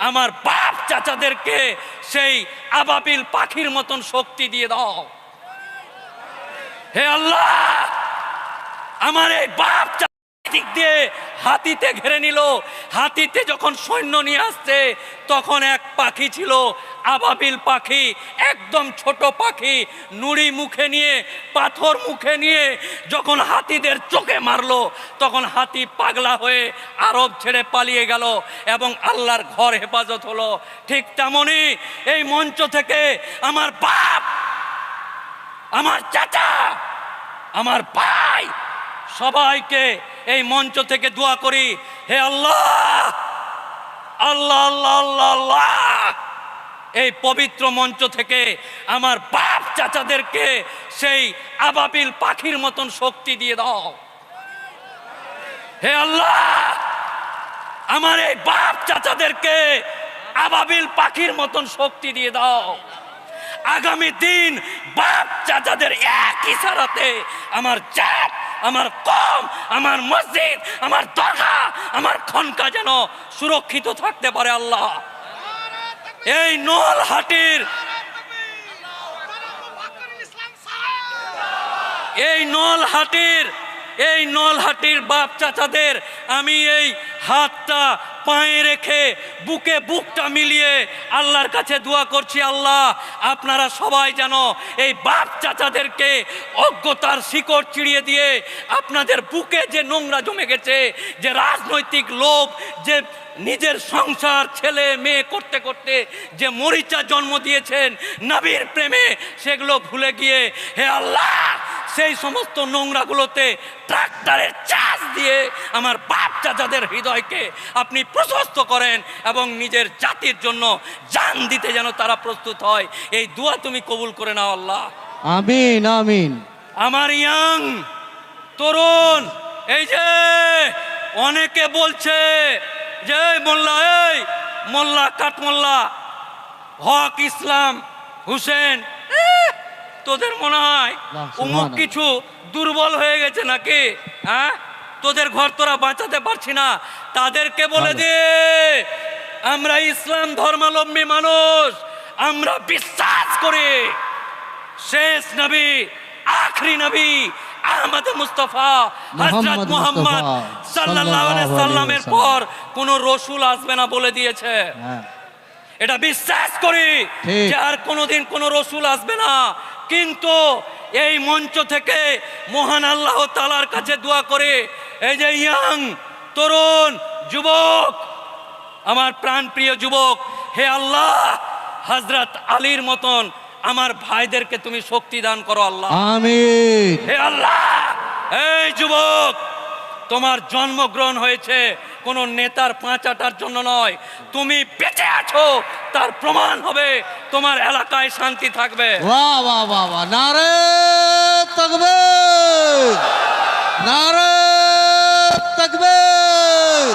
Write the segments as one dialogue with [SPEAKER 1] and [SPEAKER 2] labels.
[SPEAKER 1] আমার বাপ চাচাদেরকে সেই আবাবিল পাখির মতন শক্তি দিয়ে দাও। হে আল্লাহ! আমার এই বাপ হাতিতে ঘেরে নিল। হাতিতে যখন সৈন্য নিয়ে আসছে, তখন এক পাখি ছিল, আবাবিল পাখি, একদম ছোট পাখি, নুড়ি মুখে নিয়ে, পাথর মুখে নিয়ে যখন হাতিদের চোখে মারলো, তখন হাতি পাগলা হয়ে আরব ছেড়ে পালিয়ে গেল এবং আল্লাহর ঘর হেফাজত হলো। ঠিক তেমনই এই মঞ্চ থেকে আমার বাপ, আমার চাচা, আমার ভাই সবাইকে এই মঞ্চ থেকে দোয়া করি, হে আল্লাহ আল্লাহ আল্লাহ আল্লাহ আল্লাহ। এই পবিত্র মঞ্চ থেকে আমার বাপ চাচাদেরকে সেই আবাবিল পাখির মতন শক্তি দিয়ে দাও। হে আল্লাহ, আমার এই বাপ চাচাদেরকে আবাবিল পাখির মতন শক্তি দিয়ে দাও। আগামী দিন বাপ চাচাদের একই ইশারাতে আমার চাপ আমার কম, আমার মসজিদ, আমার দরগা, আমার খনকা যেন সুরক্ষিত থাকতে পারে আল্লাহ। এই নল হাটির এই নল হাটির এই নল হাটির বাপ চাচাদের আমি এই হাতটা পায়ে রেখে বুকে বুকটা মিলিয়ে আল্লাহর কাছে দোয়া করছি, আল্লাহ, আপনারা সবাই যেন এই বাপ চাচাদেরকে অজ্ঞতার শিকড় চিড়িয়ে দিয়ে আপনাদের বুকে যে নোংরা জমে গেছে, যে রাজনৈতিক লোভ, যে নিজের সংসার, ছেলে, মেয়ে করতে করতে যে মরিচা জন্ম দিয়েছেন, নবীর প্রেমে, সেগুলো ভুলে গিয়ে, হে আল্লাহ সেই সমস্ত নোংরাগুলোতে ট্রাক্টরের চাষ দিয়ে আমার বাপ চাচাদের হৃদয়কে আপনি প্রশস্ত করেন এবং নিজের জাতির জন্য জান দিতে যেন তারা প্রস্তুত হয়। এই দোয়া তুমি কবুল করে নাও আল্লাহ।
[SPEAKER 2] আমিন আমিন।
[SPEAKER 1] আমার ইয়াং তরুণ এই যে অনেকে বলছে যে মোল্লা এই মোল্লা কাঠমোল্লা হক ইসলাম হুসেন তোদের মনে হয় উমুক কিছু দুর্বল হয়ে গেছে নাকি? হ্যাঁ? তোদের ঘর তোরা বাঁচাতে পারছি না। তাদেরকে বলে। দে আমরা ইসলাম ধর্মাবলম্বী মানুষ। আমরা বিশ্বাস করি। শেষ নবী আখরি নবী আহমদ মুস্তফা হযরত
[SPEAKER 2] মুহাম্মদ
[SPEAKER 1] সাল্লাল্লাহু আলাইহি সাল্লামের পর কোন রসুল আসবে না বলে দিয়েছে।
[SPEAKER 2] হ্যাঁ।
[SPEAKER 1] এটা বিশ্বাস করি যে আর কোনোদিন কোনো রসুল আসবে না। কিন্তু এই মঞ্চ থেকে মহান আল্লাহ তালার কাছে দোয়া করে এই যে ইয়াং তরুণ যুবক আমার প্রাণ প্রিয় যুবক হে আল্লাহ হজরত আলীর মতন আমার ভাইদেরকে তুমি শক্তি দান করো আল্লাহ।
[SPEAKER 2] আমি
[SPEAKER 1] হে আল্লাহ এই যুবক তোমার জন্মগ্রহণ হয়েছে কোনো নেতার পাঁচাটার জন্য নয়। তুমি বেঁচে আছো তার প্রমাণ হবে তোমার এলাকায় শান্তি থাকবে।
[SPEAKER 2] বাহ বাহ বাহ বাহ। নারে তকবীর। নারে তকবীর।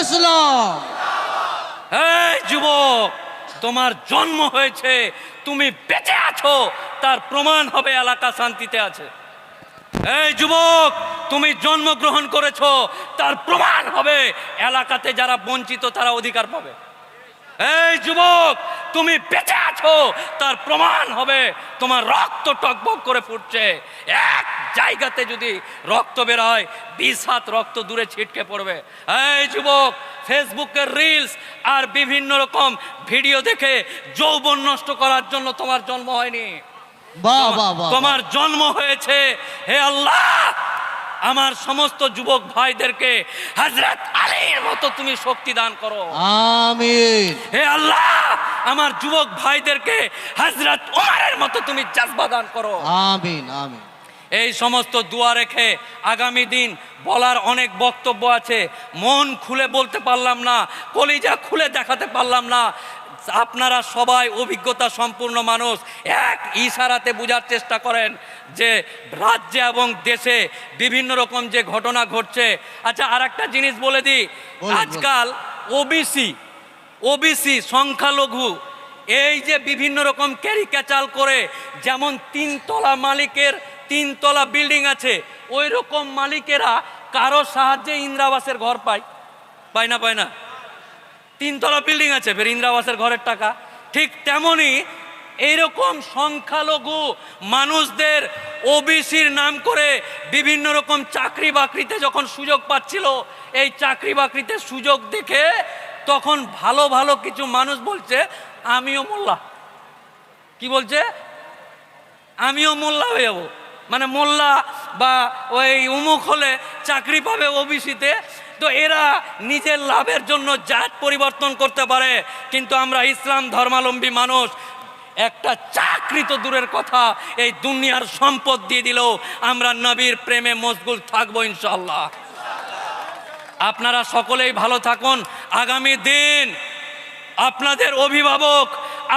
[SPEAKER 2] ইসলাম।
[SPEAKER 1] এই যুবক তোমার জন্ম হয়েছে তুমি বেঁচে আছো তার প্রমাণ হবে এলাকা শান্তিতে আছে। এই যুবক, তুমি জন্মগ্রহণ করেছ, তার প্রমাণ হবে। এলাকাতে যারা বঞ্চিত, তারা অধিকার পাবে। এই যুবক, তুমি বেঁচে আছো, তার প্রমাণ হবে। তোমার রক্ত টকবক করে ফুটছে। এক জায়গাতে যদি রক্ত বের হয়, বিশ হাত রক্ত দূরে ছিটকে পড়বে। এই যুবক, ফেসবুকের রিলস আর বিভিন্ন রকম ভিডিও দেখে যৌবন নষ্ট করার জন্য তোমার জন্ম হয়নি। তোমার জন্ম হয়েছে হে আল্লাহ! আমার সমস্ত যুবক ভাইদেরকে হজরত আলীর মতো তুমি শক্তি দান করো।
[SPEAKER 2] আমিন।
[SPEAKER 1] হে আল্লাহ! আমার যুবক ভাইদেরকে হজরত উমারের মতো তুমি জাজবা দান করো।
[SPEAKER 2] আমিন আমিন।
[SPEAKER 1] এই সমস্ত দোয়া রেখে আগামী দিন বলার অনেক বক্তব্য আছে। মন খুলে বলতে পারলাম না কলিজা খুলে দেখাতে পারলাম না। আপনারা সবাই অভিজ্ঞতা সম্পূর্ণ মানুষ। এক ইশারাতে বোঝার চেষ্টা করেন যে রাজ্যে এবং দেশে বিভিন্ন রকম যে ঘটনা ঘটছে। আচ্ছা আর একটা জিনিস বলে দিই। আজকাল ওবিসি ওবিসি সংখ্যালঘু এই যে বিভিন্ন রকম ক্যারিক্যাচাল করে যেমন তিনতলা মালিকের তিনতলা বিল্ডিং আছে ওই রকম মালিকেরা কারও সাহায্যে ইন্দ্রাবাসের ঘর পায়। পায় না পায় না। তিনতলা বিল্ডিং আছে ফের ইন্দিরাবাসের ঘরের টাকা। ঠিক তেমনই এইরকম সংখ্যালঘু মানুষদের ওবিসির নাম করে বিভিন্ন রকম চাকরি বাকরিতে যখন সুযোগ পাচ্ছিল, এই চাকরি বাকরিতে সুযোগ দেখে তখন ভালো ভালো কিছু মানুষ বলছে, আমিও মোল্লা। কি বলছে? আমিও মোল্লা হয়ে যাব। মানে মোল্লা বা ওই উমুক হলে চাকরি পাবে ওবিসিতে তো এরা নিজের লাভের জন্য জাত পরিবর্তন করতে পারে, কিন্তু আমরা ইসলাম ধর্মাবলম্বী মানুষ, একটা চাকরি তো দূরের কথা, এই দুনিয়ার সম্পদ দিয়ে দিলেও আমরা নবীর প্রেমে মশগুল থাকব ইনশাল্লাহ আপনারা সকলেই ভালো থাকুন, আগামী দিন আপনাদের অভিভাবক,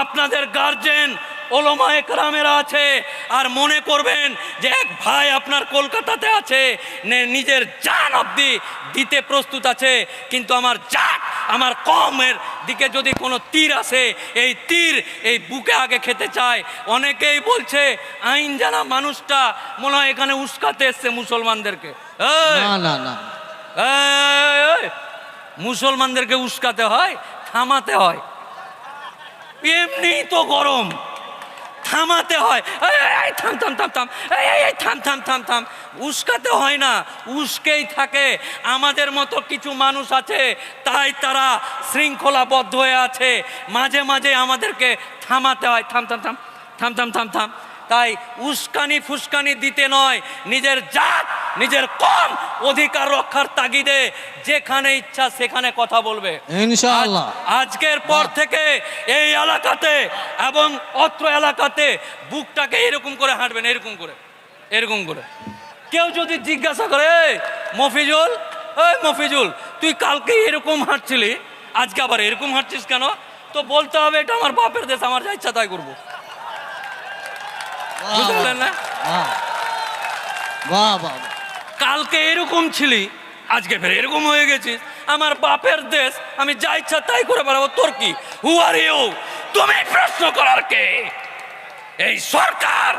[SPEAKER 1] আপনাদের গার্জেন ওলোমা একরামেরা আছে আর মনে করবেন যে এক ভাই আপনার কলকাতাতে আছে নে- নিজের জান অবধি দিতে প্রস্তুত আছে কিন্তু আমার জাত আমার কমের দিকে যদি কোনো তীর আসে এই তীর এই বুকে আগে খেতে চায়। অনেকেই বলছে আইন জানা মানুষটা মনে হয় এখানে উস্কাতে এসছে মুসলমানদেরকে।
[SPEAKER 2] না না
[SPEAKER 1] মুসলমানদেরকে উস্কাতে হয় থামাতে হয়। এমনি তো গরম। থামাতে হয় এই, থাম থাম থাম থাম এই, থাম থাম থাম থাম উস্কাতে হয় না উস্কেই থাকে আমাদের মতো কিছু মানুষ আছে তাই তারা শৃঙ্খলাবদ্ধ হয়ে আছে মাঝে মাঝে আমাদেরকে থামাতে হয় থাম থাম থাম থাম থাম থাম থাম তাই উস্কানি ফুসকানি দিতে নয় নিজের জাত নিজের কম অধিকার রক্ষার তাগিদে যেখানে ইচ্ছা সেখানে কথা বলবে।
[SPEAKER 2] ইনশাআল্লাহ।
[SPEAKER 1] আজকের পর থেকে এই এলাকাতে এবং অত্র এলাকাতে বুকটাকে এরকম করে হাঁটবেন এরকম করে এরকম করে। কেউ যদি জিজ্ঞাসা করে মফিজুল এই মফিজুল তুই কালকে এরকম হাঁটছিলি আজকে আবার এরকম হাঁটছিস কেন? তো বলতে হবে এটা আমার বাপের দেশ আমার যা ইচ্ছা তাই করব। না?
[SPEAKER 2] বাহ বাহ
[SPEAKER 1] কালকে এরকম ছিলি আজকে ফের এরকম হয়ে গেছিস। আমার বাপের দেশ আমি যা ইচ্ছা তাই করে বেড়াবো। তোর কি? হু আর ইউ তুমি প্রশ্ন করার কে? এই সরকার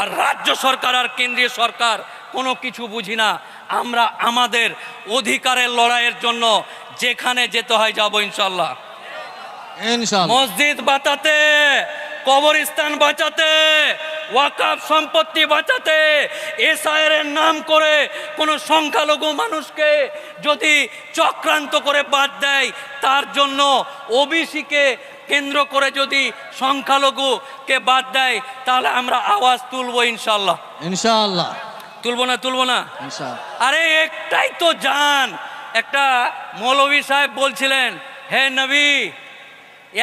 [SPEAKER 1] আর রাজ্য সরকার আর কেন্দ্রীয় সরকার কোনো কিছু বুঝি না। আমরা আমাদের অধিকারের লড়াইয়ের জন্য যেখানে যেতে হয় যাব ইনশাল্লাহ মসজিদ বাঁচাতে কবরস্থান বাঁচাতে ওয়াকাফ সম্পত্তি বাঁচাতে এসআইয়ের নাম করে কোনো সংখ্যালঘু মানুষকে যদি চক্রান্ত করে বাদ দেয় তার জন্য ওবিসিকে কেন্দ্র করে যদি সংখ্যালঘুকে বাদ দেয় তাহলে আমরা আওয়াজ তুলবো ইনশাল্লাহ
[SPEAKER 2] ইনশাল্লাহ
[SPEAKER 1] তুলবো না তুলবো না? আরে একটাই তো জান একটা মৌলভী সাহেব বলছিলেন হে নবী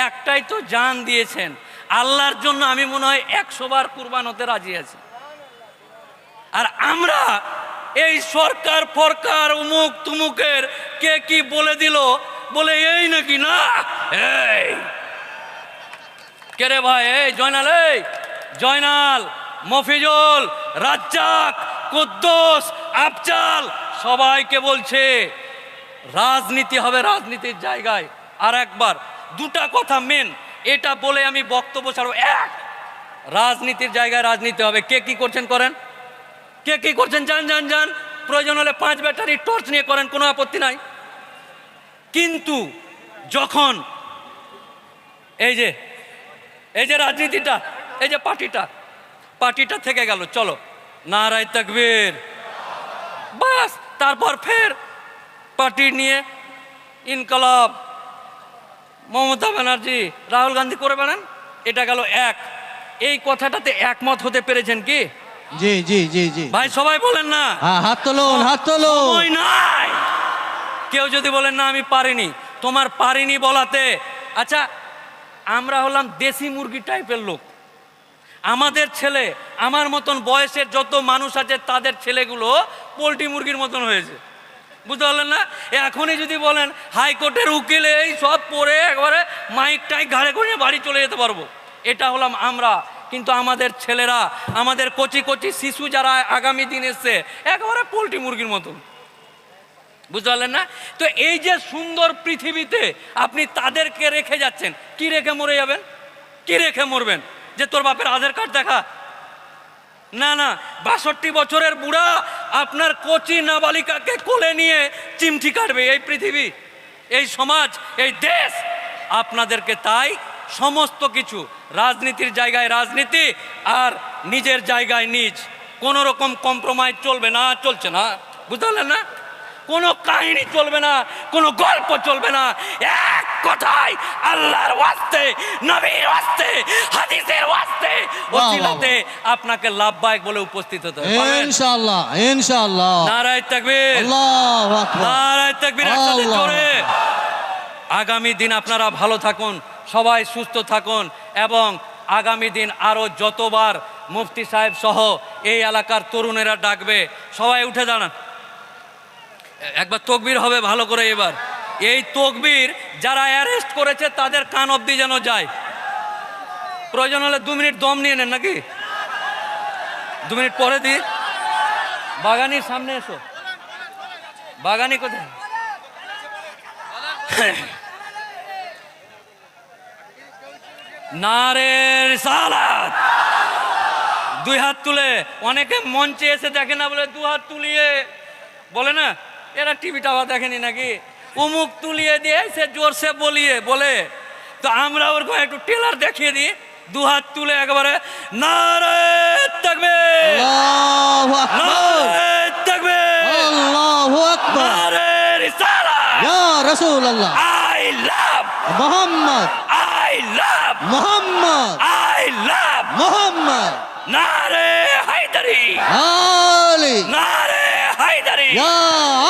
[SPEAKER 1] একটাই তো জান দিয়েছেন। আল্লাহর জন্য আমি মনে হয় একশো বার কুরবান হতে রাজি আছি। আর আমরা এই সরকার ফরকার, উমুক তুমুকের কে কি বলে দিল? বলে এই নাকি? না কে রে ভাই, এই জয়নাল এই। জয়নাল, মফিজুল, রাজ্জাক, কুদ্দোস, আফজাল, সবাইকে বলছে, রাজনীতি হবে রাজনীতির জায়গায়। আর একবার, দুটা কথা মেন এটা বলে আমি বক্তব্য ছাড়ব। এক, রাজনীতির জায়গায় রাজনীতি হবে। কে কি করছেন করেন? কে কি করছেন? যান যান যান। প্রয়োজন হলে পাঁচ ব্যাটারি টর্চ নিয়ে করেন, কোনো আপত্তি নাই। কিন্তু যখন এই যে এই যে রাজনীতিটা, এই যে পার্টিটা পার্টিটা থেকে গেল, চলো, নারায় তকবীর। বাস, তারপর ফের পার্টি নিয়ে ইনকলাব। মমতা ব্যানার্জি রাহুল গান্ধী করে বেড়ান এটা গেল এক। এই কথাটাতে একমত হতে পেরেছেন কি?
[SPEAKER 2] জি জি জি জি।
[SPEAKER 1] ভাই সবাই বলেন না।
[SPEAKER 2] হ্যাঁ হাত তুলুন হাত তুলুন
[SPEAKER 1] সময় নাই। কেউ যদি বলেন না আমি পারিনি। তোমার পারিনি বলাতে। আচ্ছা আমরা হলাম দেশি মুরগি টাইপের লোক। আমাদের ছেলে আমার মতন বয়সের যত মানুষ আছে তাদের ছেলেগুলো পোলট্রি মুরগির মতন হয়েছে। বুঝতে পারলেন না? এখনই যদি বলেন, হাইকোর্টের উকিলে এই সব পড়ে একবারে মাইক টাইক ঘাড়ে করে বাড়ি চলে যেতে পারব। এটা হলাম আমরা। কিন্তু আমাদের ছেলেরা, আমাদের কচি কচি শিশু যারা আগামী দিন এসছে, একেবারে পোলট্রি মুরগির মতন। বুঝতে পারলেন না? তো এই যে সুন্দর পৃথিবীতে আপনি তাদেরকে রেখে যাচ্ছেন, কি রেখে মরে যাবেন? কি রেখে মরবেন? যে তোর বাপের আধার কার্ড দেখা না না, বাষট্টি বছরের বুড়া আপনার কচি নাবালিকাকে কোলে নিয়ে চিমটি কাটবে এই পৃথিবী, এই সমাজ, এই দেশ। আপনাদেরকে তাই সমস্ত কিছু, রাজনীতির জায়গায় রাজনীতি আর নিজের জায়গায় নিজ, কোনো রকম কম্প্রোমাইজ চলবে না, চলছে না, বুঝতে না? কোনো কাহিনী চলবে না, কোনো গল্প চলবে না কথায়? আল্লাহর ওয়াস্তে নবীর ওয়াস্তে হাদিসের ওয়াস্তে ওসিলাতে আপনাকে লাভবায়ক বলে উপস্থিত হতে হবে।
[SPEAKER 2] ইনশাআল্লাহ ইনশাআল্লাহ।
[SPEAKER 1] নারায় তাকবীর।
[SPEAKER 2] আল্লাহু আকবার।
[SPEAKER 1] নারায় তাকবীর একসাথে জোরে। আগামী দিন আপনারা ভালো থাকুন সবাই সুস্থ থাকুন এবং আগামী দিন আরও যতবার মুফতি সাহেব সহ এই এলাকার তরুণেরা ডাকবে সবাই উঠে দাঁড়ান। একবার তকবির হবে ভালো করে এবার। এই তকবির যারা অ্যারেস্ট করেছে, তাদের কান অবধি যেন যায়। প্রয়োজন হলে দু মিনিট দম নিয়ে নেন নাকি? দু মিনিট পরে দি বাগানির সামনে এসো। বাগানি কোথায়? নারের সালাত। দুই হাত তুলে অনেকে মঞ্চে এসে দেখে না বলে দু হাত তুলিয়ে। বলে না, এরা টিভি টাওয়া দেখেনি নাকি? উমুক তুলিয়ে দিয়ে সে জোরসে বলিয়ে বলে তো আমরা ওরকম একটু টেলার দেখিয়ে দিই। দু হাত তুলে একেবারে নারে থাকবে
[SPEAKER 2] আল্লাহু আকবার।
[SPEAKER 1] থাকবে
[SPEAKER 2] আল্লাহু আকবার।
[SPEAKER 1] নারে রিসালাত।
[SPEAKER 2] রাসূলুল্লাহ।
[SPEAKER 1] I love.
[SPEAKER 2] Muhammad.
[SPEAKER 1] I love.
[SPEAKER 2] Muhammad.
[SPEAKER 1] I love.
[SPEAKER 2] Muhammad.
[SPEAKER 1] নারে হায়দারি। নারে হায়দারি।
[SPEAKER 2] ইয়া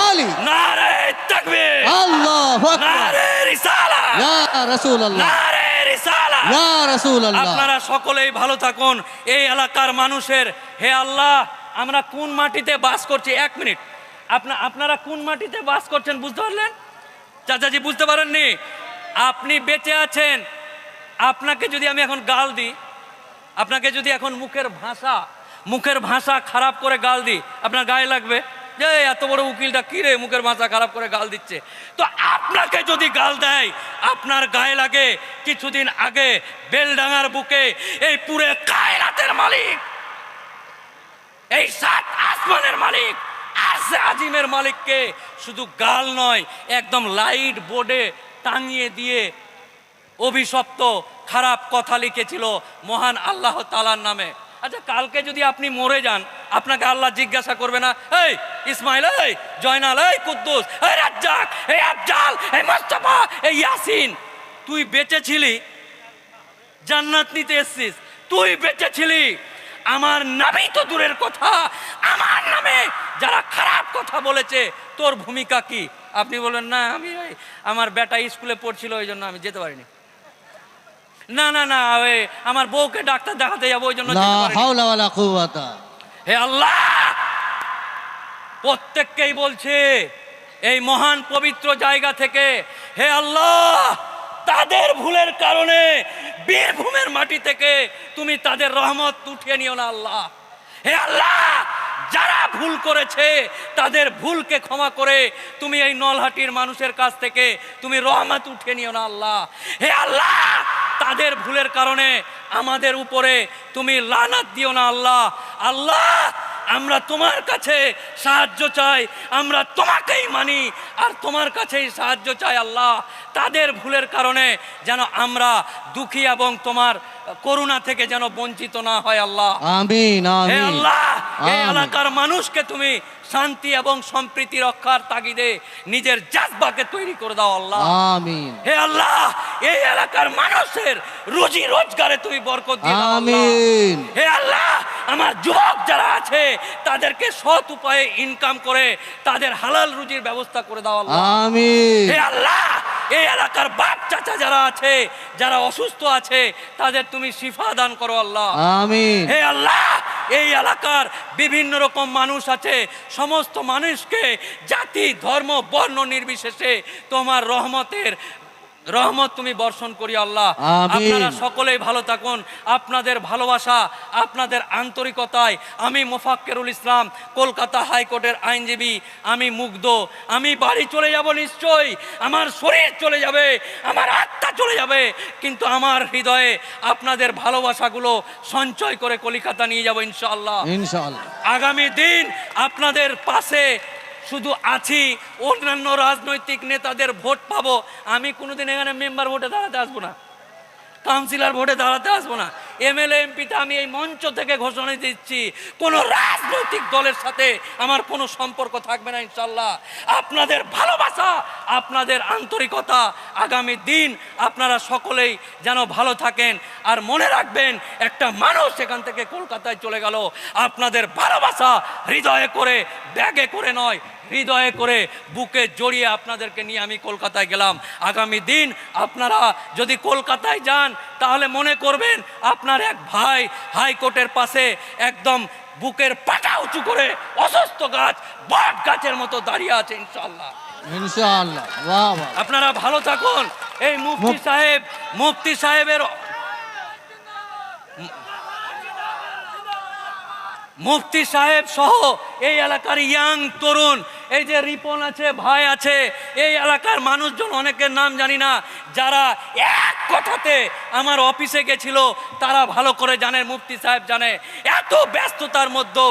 [SPEAKER 2] আলী।
[SPEAKER 1] নারে তাকবীর।
[SPEAKER 2] আল্লাহু আকবার।
[SPEAKER 1] নারে রিসালা।
[SPEAKER 2] ইয়া রাসূলুল্লাহ।
[SPEAKER 1] নারে রিসালা।
[SPEAKER 2] ইয়া রাসূলুল্লাহ।
[SPEAKER 1] আপনারা সকলেই ভালো থাকুন। এই এলাকার মানুষের হে আল্লাহ আমরা কোন মাটিতে বাস করছি? এক মিনিট। আপনা আপনারা কোন মাটিতে বাস করছেন বুঝতে পারলেন? চাচাজি বুঝতে পারেননি? আপনি বেঁচে আছেন। আপনাকে যদি আমি এখন গাল দিই আপনাকে যদি এখন মুখের ভাষা মুখের ভাষা খারাপ করে গাল দিই আপনার গায়ে লাগবে? যে এত বড় উকিলটা কি রে? মুখের মাথা খারাপ করে গাল দিচ্ছে। তো আপনাকে যদি গাল দেয়, আপনার গায়ে লাগে কিছুদিন আগে বেলডাঙার বুকে এই পুরে কায়রাতের মালিক, এই সাত আসমানের মালিক আসে আজিমের মালিককে শুধু গাল নয়, একদম লাইট বোর্ডে টাঙিয়ে দিয়ে অভিশপ্ত খারাপ কথা লিখেছিল মহান আল্লাহ তালার নামে। আচ্ছা কালকে যদি আপনি মরে যান, আপনাকে আল্লাহ জিজ্ঞাসা করবে না, এই, ইসমাইল, এই, জয়নাল, এই, কুদ্দুস, এই রাজ্জাক, এই আফজাল, এই মোস্তফা, এই ইয়াসিন, তুই বেঁচে ছিলি? জান্নাত নিতে এসছিস। তুই বেঁচে ছিলি। আমার নামেই তো দূরের কথা। আমার নামে যারা খারাপ কথা বলেছে, তোর ভূমিকা কি? আপনি বলবেন, না, আমি আমার বেটা স্কুলে পড়ছিল, ওই জন্য আমি যেতে পারিনি। না না না ওই আমার বউকে ডাক্তার দেখাতে যাব ওই জন্য
[SPEAKER 2] লা হাওলা ওয়ালা কুওয়াতা।
[SPEAKER 1] হে আল্লাহ! প্রত্যেককেই বলছে এই মহান পবিত্র জায়গা থেকে হে আল্লাহ তাদের ভুলের কারণে বীরভূমের মাটি থেকে তুমি তাদের রহমত উঠিয়ে নিও না আল্লাহ। হে আল্লাহ যারা ভুল করেছে তাদের ভুলকে ক্ষমা করে তুমি এই নলহাটির মানুষের কাছ থেকে তুমি রহমত উঠিয়ে নিও না আল্লাহ। হে আল্লাহ তাদের ভুলের কারণে আমাদের উপরে তুমি লানাত দিও না আল্লাহ। আল্লাহ! আমরা তোমার কাছে সাহায্য চাই আমরা তোমাকেই মানি আর তোমার কাছেই সাহায্য চাই আল্লাহ। তাদের ভুলের কারণে যেন আমরা দুঃখী এবং তোমার করুণা থেকে যেন বঞ্চিত না হয় আল্লাহ।
[SPEAKER 2] আমিন
[SPEAKER 1] আল্লাহ এই এলাকার মানুষকে তুমি শান্তি এবং সম্প্রীতি রক্ষার তাগিদে নিজের জাজবাকে তৈরি করে দাও আল্লাহ।
[SPEAKER 2] আমিন।
[SPEAKER 1] হে আল্লাহ এই এলাকার মানুষের রুজি রোজগারে তুমি বরকত দাও আল্লাহ।
[SPEAKER 2] আমিন।
[SPEAKER 1] হে আল্লাহ আমার যুবক যারা আছে তাদেরকে সৎ উপায়ে ইনকাম করে তাদের হালাল রুজির ব্যবস্থা করে দাও আল্লাহ। হে আল্লাহ এই এলাকার বাপ চাচা যারা আছে যারা অসুস্থ আছে তাদের তুমি শিফা দান করো আল্লাহ।
[SPEAKER 2] আমিন।
[SPEAKER 1] হে আল্লাহ এই এলাকার বিভিন্ন রকম মানুষ আছে সমস্ত মানুষকে জাতি ধর্ম বর্ণ নির্বিশেষে তোমার রহমতের রহমত তুমি বর্ষণ করি আল্লাহ। আপনারা সকলেই ভালো থাকুন। আপনাদের ভালোবাসা আপনাদের আন্তরিকতায় আমি মোফাক্কেরুল ইসলাম কলকাতা হাইকোর্টের আইনজীবী আমি মুগ্ধ। আমি বাড়ি চলে যাব নিশ্চয়ই। আমার শরীর চলে যাবে আমার আত্মা চলে যাবে। কিন্তু আমার হৃদয়ে আপনাদের ভালোবাসাগুলো সঞ্চয় করে কলিকাতা নিয়ে যাব ইনশাআল্লাহ।
[SPEAKER 2] ইনশাআল্লাহ।
[SPEAKER 1] আগামী দিন আপনাদের পাশে শুধু আছি, অন্যান্য রাজনৈতিক নেতাদের ভোট পাবো। আমি কোনোদিন এখানে মেম্বার ভোটে দাঁড়াতে আসব না। কাউন্সিলর ভোটে দাঁড়াতে আসব না। এমএলএ এমপিতে আমি এই মঞ্চ থেকে ঘোষণা দিচ্ছি, কোনো রাজনৈতিক দলের সাথে আমার কোনো সম্পর্ক থাকবে না ইনশাল্লাহ। আপনাদের ভালোবাসা, আপনাদের আন্তরিকতা আগামী দিন আপনারা সকলেই যেন ভালো থাকেন। আর মনে রাখবেন, একটা মানুষ এখান থেকে কলকাতায় চলে গেল। আপনাদের ভালোবাসা হৃদয়ে করে, ব্যাগে করে নয় হৃদয়ে করে বুকে জড়িয়ে আপনাদেরকে নিয়ে আমি কলকাতায় গেলাম। আগামী দিন আপনারা যদি কলকাতায় যান তাহলে মনে করবেন আপনার এক ভাই হাইকোর্টের পাশে একদম বুকের পাটা উঁচু করে অসুস্থ গাছ বট গাছের মতো দাঁড়িয়ে আছে ইনশাল্লাহ
[SPEAKER 2] ইনশাআল্লাহ
[SPEAKER 1] আপনারা ভালো থাকুন। এই মুফতি সাহেব মুফতি সাহেবের মুফতি সাহেব সহ এই এলাকার ইয়াং তরুণ এই যে রিপন আছে ভাই আছে এই এলাকার মানুষজন অনেকের নাম জানি না যারা এক কথাতে আমার অফিসে গেছিল তারা ভালো করে জানে মুফতি সাহেব জানে। এত ব্যস্ততার মধ্যেও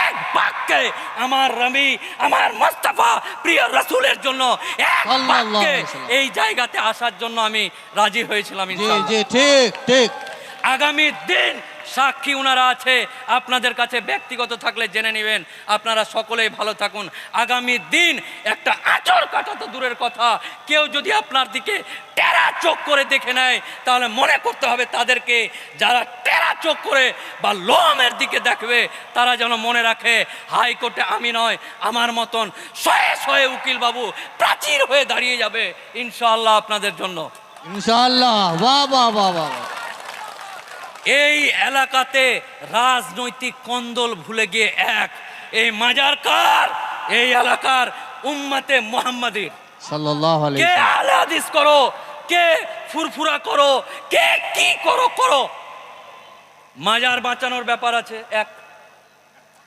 [SPEAKER 1] এক বাক্যে আমার রমি আমার মোস্তফা প্রিয় রসুলের জন্য এক বাক্যে এই জায়গাতে আসার জন্য আমি রাজি হয়েছিলাম
[SPEAKER 2] ঠিক ঠিক।
[SPEAKER 1] আগামী দিন সাক্ষী ওনারা আছে। আপনাদের কাছে ব্যক্তিগত থাকলে জেনে নেবেন। আপনারা সকলেই ভালো থাকুন। আগামী দিন একটা আচর কাটা তো দূরের কথা। কেউ যদি আপনার দিকে টেরা চোখ করে দেখে নেয়, তাহলে মনে করতে হবে তাদেরকে যারা টেরা চোখ করে বা লোমের দিকে দেখবে, তারা যেন মনে রাখে, হাইকোর্টে আমি নয়, আমার মতন শয়ে শয়ে উকিল বাবু প্রাচীর হয়ে দাঁড়িয়ে যাবে। ইনশাআল্লাহ আপনাদের জন্য।
[SPEAKER 2] ইনশাআল্লাহ। বাহ বাহ।
[SPEAKER 1] এই এলাকাতে রাজনৈতিক কন্দল ভুলে গিয়ে এক। এই মাজার কার? এই এলাকার উম্মতে মোহাম্মদীর। কে
[SPEAKER 2] সাল্লাম।
[SPEAKER 1] আলে হাদিস করো? কে ফুরফুরা করো? কে কি করো করো? মাজার বাঁচানোর ব্যাপার আছে এক।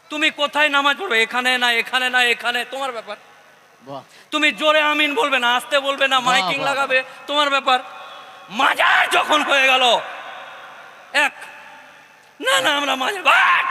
[SPEAKER 1] তুমি কোথায় নামাজ পড়বে? এখানে না এখানে না এখানে? তোমার ব্যাপার। তুমি জোরে আমিন বলবে না আসতে বলবে না মাইকিং লাগাবে তোমার ব্যাপার। মাজার যখন হয়ে গেল এক। না না, আমরা বাট!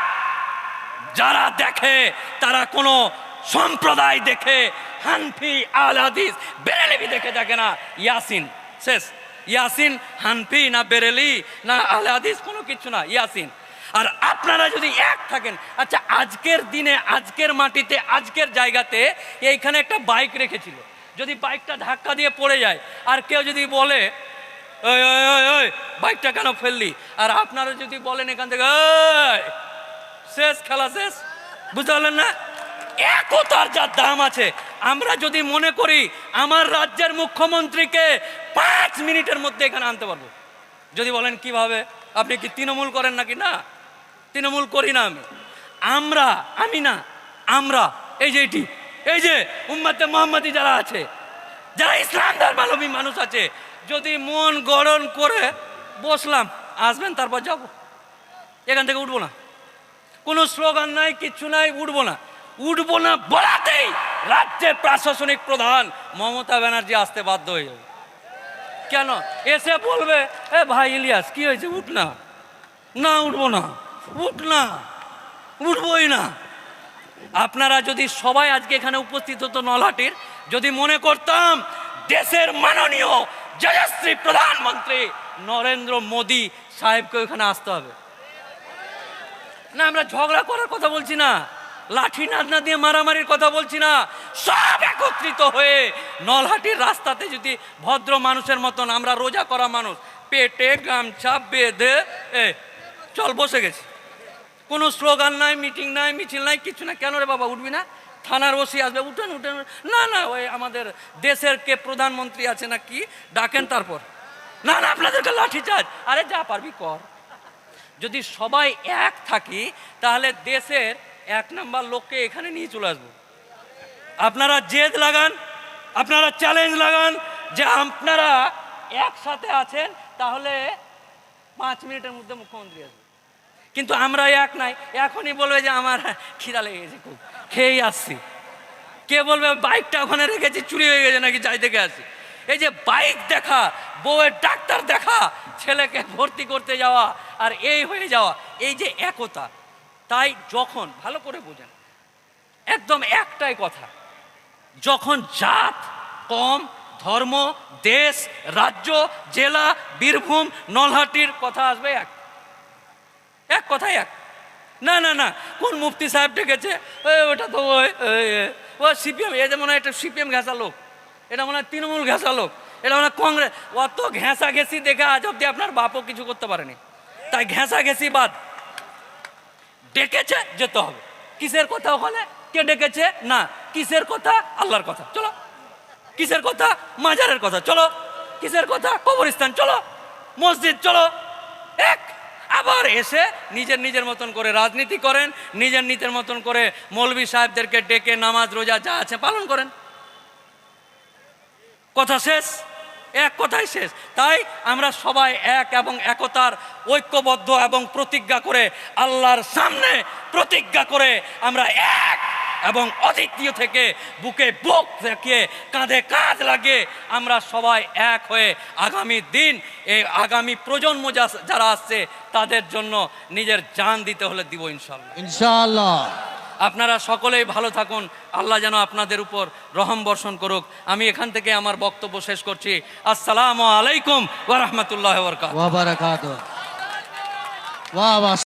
[SPEAKER 1] যারা দেখে, তারা কোনো সম্প্রদায় দেখে, হানফি আল হাদিস, বেরেলিবি দেখে দেখে না। ইয়াসিন, শেষ। ইয়াসিন, হানফি না বেরেলি না আল হাদিস, কোনো কিছু না। ইয়াসিন। আর আপনারা যদি এক থাকেন আচ্ছা আজকের দিনে, আজকের মাটিতে, আজকের জায়গাতে এইখানে একটা বাইক রেখেছিল। যদি বাইকটা ধাক্কা দিয়ে পড়ে যায়, আর কেউ যদি বলে ওই ওই ওই ওই বাইকটা কেন ফেললি? আর আপনারা যদি বলেন এখান থেকে "ওই, শেষ খেলা শেষ। বুঝতে পারলেন না? একতার যা দাম আছে আমরা যদি মনে করি আমার রাজ্যের মুখ্যমন্ত্রীকে পাঁচ মিনিটের মধ্যে এখানে আনতে পারব। যদি বলেন কীভাবে? আপনি কি তৃণমূল করেন নাকি? না তৃণমূল করি না আমি। আমরা আমি না আমরা এই যে এটি এই যে উম্মাতে মোহাম্মদী যারা আছে যারা ইসলাম ধর্মালম্বী মানুষ আছে যদি মন গড়ন করে বসলাম, আসবেন, তারপর যাব। এখান থেকে উঠবো না। কোনো স্লোগান নাই, কিচ্ছু নাই, উঠবো না। উঠবো না বলাতেই রাজ্যের প্রশাসনিক প্রধান মমতা ব্যানার্জি আসতে বাধ্য হয়ে যাবে। কেন? এসে বলবে, এ ভাই ইলিয়াস, কি হয়েছে? উঠ না। না, উঠবো না। উঠ না। উঠবই না। আপনারা যদি সবাই আজকে এখানে উপস্থিত হতো নলহাটির, যদি মনে করতাম দেশের মাননীয় যশস্বী প্রধানমন্ত্রী নরেন্দ্র মোদী সাহেবকে ওখানে আসতে হবে। না, আমরা ঝগড়া করার কথা বলছি না। লাঠি নাদনা দিয়ে মারামারির কথা বলছি না। সব একত্রিত হয়ে নলহাটির রাস্তাতে যদি ভদ্র মানুষের মতন আমরা রোজা করা মানুষ, পেটে গামছা বেঁধে, এ, চল বসে গেছি। কোনো স্লোগান নাই, মিটিং নাই, মিছিল নাই, কিছু না কেন রে বাবা, উঠবি না? থানার ওসি আসবে, উঠেন উঠেন। না না, ওই আমাদের দেশের কে প্রধানমন্ত্রী আছে না কি, ডাকেন তারপর। না না, আপনাদেরকে লাঠি চার্জ আরে যা পারবি কর। যদি সবাই এক থাকি, তাহলে দেশের এক নাম্বার লোককে এখানে নিয়ে চলে আসব। আপনারা জেদ লাগান, আপনারা চ্যালেঞ্জ লাগান যে আপনারা একসাথে আছেন, তাহলে পাঁচ মিনিটের মধ্যে মুখ্যমন্ত্রী আসবে। কিন্তু আমরা এক নাই। এখনই বলবে যে আমার খিদা লেগে গেছে খুব। খেয়েই আসছি। কে বলবে, বাইকটা ওখানে রেখেছি, চুরি হয়ে গেছে নাকি, যাই থেকে আসি। এই যে বাইক দেখা, বউয়ের ডাক্তার দেখা, ছেলেকে ভর্তি করতে যাওয়া আর এই হয়ে যাওয়া, এই যে একতা, তাই যখন, ভালো করে বোঝেন, একদম একটাই কথা, যখন জাত, কম, ধর্ম, দেশ, রাজ্য, জেলা, বীরভূম, নলহাটির কথা আসবে এক। এক কথাই এক। না না না কোন মুফতি সাহেব ডেকেছে? ওটা তো ওই এ, ও সিপিএম এটা মনে হয় একটা সিপিএম ঘেঁষা লোক। এটা মনে হয় তৃণমূল ঘেঁষা লোক। এটা মনে হয় কংগ্রেস। অত ঘেঁষা ঘেঁষি দেখে আজ অব্দি আপনার বাপও কিছু করতে পারেনি। তাই ঘেঁষা ঘেঁষি বাদ। ডেকেছে যেতে হবে। কিসের কথা ওখানে? কে ডেকেছে? না কিসের কথা? আল্লাহর কথা। চলো। কিসের কথা? মাজারের কথা। চলো। কিসের কথা? কবরস্থান। চলো। মসজিদ। চলো। এক। আবার এসে নিজের নিজের মতন করে রাজনীতি করেন, নিজের নিজের মতন করে মৌলবী সাহেবদেরকে ডেকে নামাজ, রোজা যা আছে পালন করেন। কথা শেষ? এক কথাই শেষ। তাই আমরা সবাই এক এবং একতার ঐক্যবদ্ধ এবং প্রতিজ্ঞা করে আল্লাহর সামনে প্রতিজ্ঞা করে আমরা এক এবং অদ্বিতীয় থেকে বুকে বুক রেখে কাঁধে কাঁধ লাগিয়ে আমরা সবাই এক হয়ে আগামী দিন এই আগামী প্রজন্ম যারা আসছে তাদের জন্য নিজের জান দিতে হলে দিব ইনশাল্লাহ
[SPEAKER 2] ইনশাআল্লাহ।
[SPEAKER 1] আপনারা সকলেই ভালো থাকুন। আল্লাহ যেন আপনাদের উপর রহম বর্ষণ করুক। আমি এখান থেকে আমার বক্তব্য শেষ করছি। আসসালামু আলাইকুম ওয়া রাহমাতুল্লাহি